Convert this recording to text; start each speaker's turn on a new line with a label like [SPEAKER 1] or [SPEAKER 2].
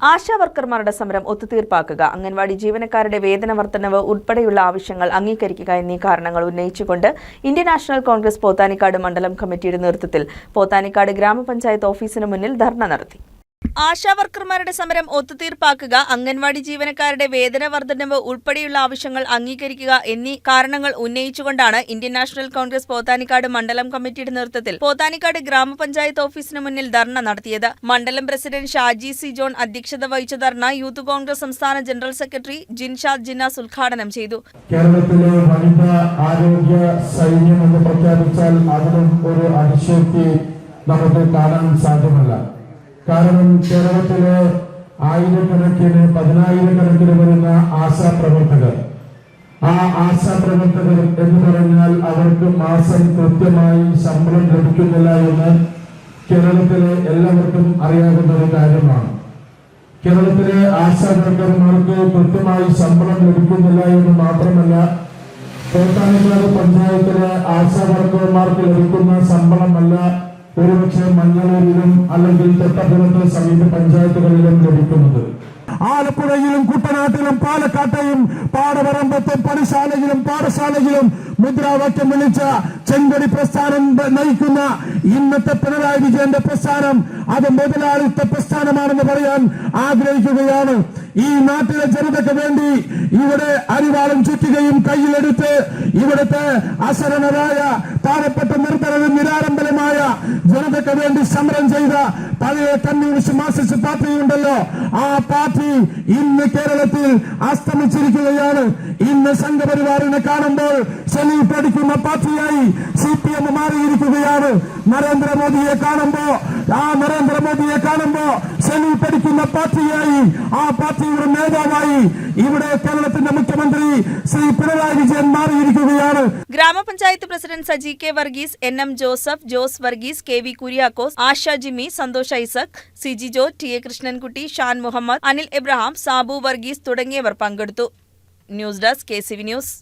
[SPEAKER 1] ആശാ വർക്കർമാരുടെ സമരം ഒത്തുതീർപ്പാക്കുക. അംഗൻവാടി ജീവനക്കാരുടെ വേതന വർധനവ് ഉൾപ്പെടെയുള്ള ആവശ്യങ്ങൾ അംഗീകരിക്കുക എന്നീ കാരണങ്ങൾ ഉന്നയിച്ചുകൊണ്ട് ഇന്ത്യൻ നാഷണൽ കോൺഗ്രസ് പോത്താനിക്കാട് മണ്ഡലം കമ്മിറ്റിയുടെ നേതൃത്വത്തിൽ പോത്താനിക്കാട് ഗ്രാമപഞ്ചായത്ത് ഓഫീസിന് മുന്നിൽ ധർണ നടത്തി. ആശാ വർക്കർമാരുടെ സമരം ഒത്തുതീർപ്പാക്കുക അംഗൻവാടി ജീവനക്കാരുടെ വേതന വർധനവ് ഉൾപ്പെടെയുള്ള ആവശ്യങ്ങൾ അംഗീകരിക്കുക എന്നീ കാരണങ്ങൾ ഉന്നയിച്ചുകൊണ്ടാണ് ഇന്ത്യൻ നാഷണൽ കോൺഗ്രസ് പോത്താനിക്കാട് മണ്ഡലം കമ്മിറ്റിയുടെ നേതൃത്വത്തിൽ പോത്താനിക്കാട് ഗ്രാമപഞ്ചായത്ത് ഓഫീസിന് മുന്നിൽ ധർണ നടത്തിയത്. മണ്ഡലം പ്രസിഡന്റ് ഷാജി സി ജോൺ അധ്യക്ഷത വഹിച്ച ധർണ യൂത്ത് കോൺഗ്രസ് സംസ്ഥാന ജനറൽ സെക്രട്ടറി ജിൻഷാദ് ജിന്നാസ് ഉദ്ഘാടനം ചെയ്തു.
[SPEAKER 2] കേരളത്തിലെ ആരോഗ്യ സൈന്യം എന്ന് പ്രഖ്യാപിച്ചാൽ ഒരു നമുക്ക് കാണാൻ സാധ്യമല്ല. കാരണം കേരളത്തിലെ ആയിരക്കണക്കിന് പതിനായിരക്കണക്കിന് വരുന്ന ആശാ പ്രവർത്തകർ ആ ആശാ പ്രവർത്തകർ എന്ന് പറഞ്ഞാൽ അവർക്ക് മാസം കൃത്യമായി ശമ്പളം ലഭിക്കുന്നില്ല എന്ന് കേരളത്തിലെ എല്ലാവർക്കും അറിയാവുന്ന ഒരു കാര്യമാണ്. കേരളത്തിലെ ആശാ വർക്കർമാർക്ക് കൃത്യമായി ശമ്പളം ലഭിക്കുന്നില്ല എന്ന് മാത്രമല്ല കോട്ടാനിക്കാട് പഞ്ചായത്തിലെ ആശാ വർക്കർമാർക്ക് ലഭിക്കുന്ന ശമ്പളമല്ല ഒരുപക്ഷെ മഞ്ഞളൂരിലും അല്ലെങ്കിൽ തൊട്ടപ്പുറത്തെ സമീപ പഞ്ചായത്തുകളിലും ലഭിക്കുന്നത്. ആലപ്പുഴയിലും കുട്ടനാട്ടിലും പാലക്കാട്ടെയും പാടവരമ്പത്തും പണിശാലയിലും പാഠശാലയിലും മുദ്രാവാക്യം വിളിച്ച ചെങ്കൊടി പ്രസ്ഥാനം നയിക്കുന്ന ഇന്നത്തെ പിണറായി വിജയന്റെ പ്രസ്ഥാനം അത് മുതലാളിത്ത പ്രസ്ഥാനമാണെന്ന് പറയാൻ ആഗ്രഹിക്കുകയാണ്. ഈ നാട്ടിലെ ജനതയ്ക്ക് ഇവിടെ അരിവാളും ചുറ്റുകയും കയ്യിലെടുത്ത് ഇവിടുത്തെ അശരണരായ പാവപ്പെട്ട നിർദ്ധനവും നിരാരംഭരമായ ജനതയ്ക്ക് വേണ്ടി സമരം ചെയ്ത പഴയ കമ്മ്യൂണിസ്റ്റ് മാർക്സിസ്റ്റ് പാർട്ടി ഉണ്ടല്ലോ. ആ പാർട്ടി ഇന്ന് കേരളത്തിൽ അസ്തമിച്ചിരിക്കുകയാണ്. ഇന്ന് സംഘപരിവാറിനെ കാണുമ്പോൾ സല്യൂട്ട് പഠിക്കുന്ന പാർട്ടിയായി സി പി എം മാറിയിരിക്കുകയാണ്. നരേന്ദ്രമോദിയെ കാണുമ്പോ ആ നരേന്ദ്രമോദിയെ കാണുമ്പോ സല്യൂട്ട് അടിക്കുന്ന പാർട്ടിയായി ആ പാർട്ടിയുടെ നേതാവായി. ഇവിടെ കേരളത്തിന്റെ മുഖ്യമന്ത്രി ശ്രീ പിണറായി വിജയൻ മാറിയിരിക്കുകയാണ്.
[SPEAKER 1] Grama panchayat president Saji K Varghese N M Joseph Jose Varghese K V Kuriakose Asha Jimmy Santhosh Isaac Siji Jo T A Krishnankutty Shan Muhammad Anil Abraham Sabu Varghese തുടങ്ങിയവർ പങ്കെടുത്തു. News desk K news.